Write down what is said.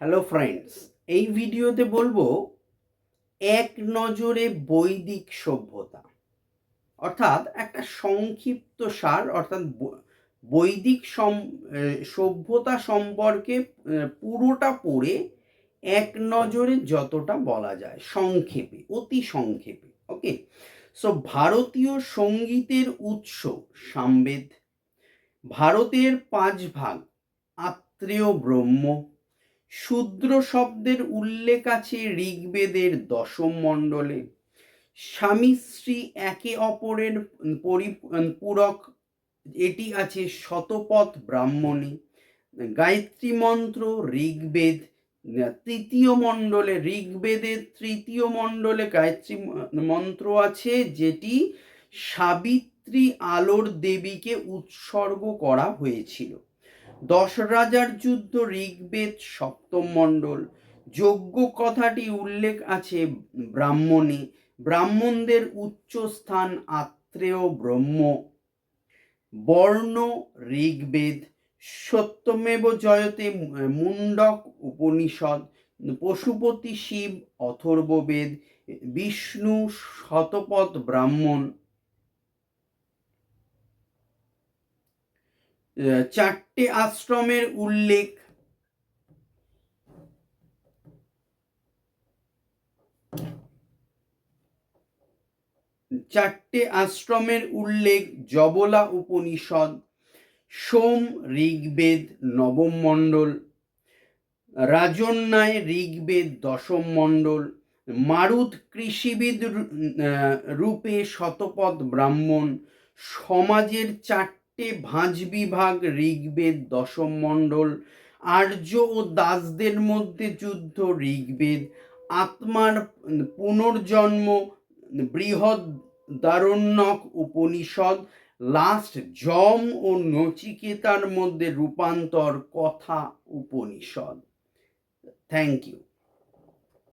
Hello friends এই ভিডিওতে বলব এক নজরে বৈদিক সভ্যতা। অর্থাৎ একটা সংক্ষিপ্ত সার, অর্থাৎ বৈদিক সভ্যতা সম্পর্কে পুরোটা পড়ে এক নজরে যতটা বলা যায়, সংক্ষেপে, অতি সংক্ষেপে ওকে সো ভারতীয় সঙ্গীতের উৎস সামবেদ। ভারতের পাঁচ ভাগ, আত্রেয় ব্রহ্ম। শূদ্র শব্দের উল্লেখ আছে ঋগ্বেদের দশম মণ্ডলে। স্বামী স্ত্রী একে অপরের পরিপূরক এটি আছে শতপথ ব্রাহ্মণে। গায়ত্রী মন্ত্র ঋগ্বেদ, তৃতীয় মণ্ডলে, ঋগ্বেদের তৃতীয় মণ্ডলে গায়ত্রী মন্ত্র আছে যেটি সাবিত্রী আলোর দেবীকে উৎসর্গ করা হয়েছিল। দশ রাজার যুদ্ধ ঋগ্বেদ সপ্তম মণ্ডল। যোগ্য কথাটি উল্লেখ আছে ব্রাহ্মণে। ব্রাহ্মণদের উচ্চ স্থান আত্রেয় ব্রহ্ম। বর্ণ ঋগ্বেদ। সত্যমেব জয়তে মুন্ডক উপনিষদ। পশুপতি শিব অথর্ববেদ। বিষ্ণু শতপথ ব্রাহ্মণ। চারটে আশ্রমের উল্লেখ। চারটে আশ্রমের উল্লেখ, জবলা উপনিষদ, সোম ঋগ্বেদ নবম মণ্ডল, রাজন্যায় ঋগ্বেদ দশম মণ্ডল, মারুত কৃষিবিদ রূপে শতপথ ব্রাহ্মণ, সমাজের চারটে ভাঁজ বিভাগ ঋগ্বেদ দশম মণ্ডল। আর্য ও দাসদের মধ্যে যুদ্ধ ঋগ্বেদ। আত্মার পুনর্জন্ম, বৃহৎ দারণ্যক উপনিষদ। লাস্ট যম ও নচিকেতার মধ্যে রূপান্তর কথা উপনিষদ। Thank you.